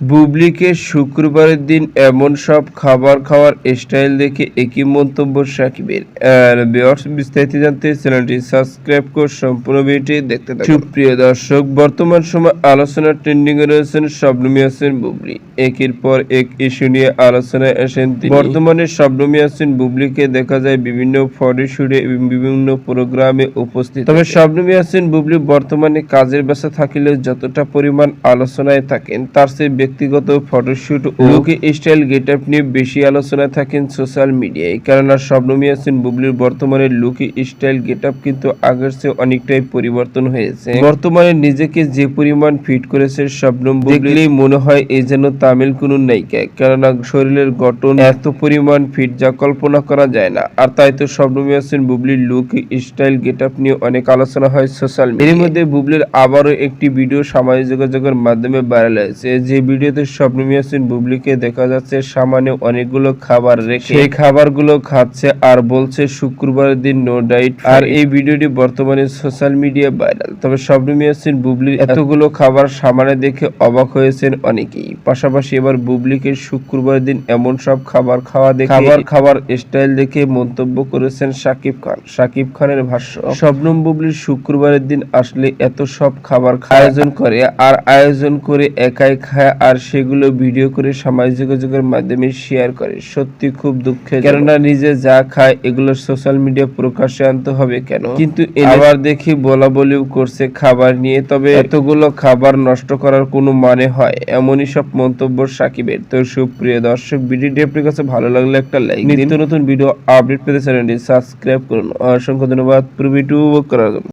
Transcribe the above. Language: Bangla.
বুবলিকে শুক্রবারের দিন এমন সব খাবার খাওয়ার স্টাইল দেখে একই মন্তব্য সাকিবের। আর বিয়ার্স বিস্তারিত জানতে চ্যানেলটি সাবস্ক্রাইব করে সম্পূর্ণ ভিডিওটি দেখতে থাকুন। সুপ্রিয় দর্শক বর্তমান সময় আলোচনা ট্রেন্ডিং এ রয়েছেন শবনমী হাসিন বুবলি। একের পর এক ইস্যু নিয়ে আলোচনায় আসেন তিনি। বর্তমানে শবনমী হাসিন বুবলিকে দেখা যায় বিভিন্ন ফটোশুটে এবং বিভিন্ন প্রোগ্রামে উপস্থিত তবে শবনমী হাসিন বুবলি বর্তমানে কাজের ব্যস্ত থাকলেও যতটা পরিমাণ আলোচনায় থাকেন তার চেয়ে ব্যক্তিগত ফটোশুট ও লুকি স্টাইল গেট আপ নিয়ে বেশি আলোচনায় থাকেন সোশ্যাল মিডিয়ায়। কেননা শবনমী হাসিন বুবলির বর্তমানে লুকি স্টাইল গেট আপ কিন্তু আগের চেয়ে অনেকটাই পরিবর্তন হয়েছে। বর্তমানে নিজেকে যে পরিমাণ ফিট করেছে শবনম দেখলেই মনে হয় এই যেন তামিল কোনো নায়িকা কেননা শরীরের গঠন এত পরিমাণ ফিট যা কল্পনা করা যায় না। আর তাই তো শবনমী হাসিন বুবলির লুক স্টাইল গেট আপ নিয়ে অনেক আলোচনা হয় সোশ্যাল মিডিয়া এর মধ্যে বুবলির আবারও একটি ভিডিও সামাজিক যোগাযোগের মাধ্যমে ভাইরাল হয়েছে। যে ভিডিওতে শবনমী হাসিন বুবলিকে দেখা যাচ্ছে সামান্য অনেকগুলো খাবার রেখে। সেই খাবারগুলো খাচ্ছে আর বলছে শুক্রবারের দিন নো ডাইট আর এই ভিডিওটি বর্তমানে সোশ্যাল মিডিয়া ভাইরাল। তবে শবনমী হাসিন বুবলির এতগুলো খাবার সামানে দেখে অবাক হয়েছেন অনেকেই। পাশাপাশি এবার বুবলিকে শুক্রবারের দিন এমন সব খাবার খাওয়া দেখে খাবার খাবার স্টাইল দেখে মন্তব্য করেছেন সাকিব খান। সাকিব খানের ভাষ্য শবনম বুবলির শুক্রবারের দিন আসলে এত সব খাবার আয়োজন করে আর আয়োজন করে একাই খায় আর সেগুলো ভিডিও করে সামাজিক যোগাযোগের মাধ্যমে শেয়ার করে। সত্যি খুব দুঃখের কেননা নিজে যা খায় এগুলো সোশ্যাল মিডিয়া প্রকাশ্যে আনতে হবে কেন? কিন্তু এনে আবার দেখি বলা বলিও করছে খাবার নিয়ে তবে এতগুলো খাবার নষ্ট করার কোনো মানে হয়? এমনই সব মন্তব্য সাকিবের। তো সুপ্রিয় দর্শক ভিডিওটি আপনার কাছে ভালো লাগলে একটা লাইক নিত্য নতুন ভিডিও আপডেট পেতে চ্যানেলটি সাবস্ক্রাইব করুন। অসংখ্য ধন্যবাদ। পুরো ভিডিও করার জন্য।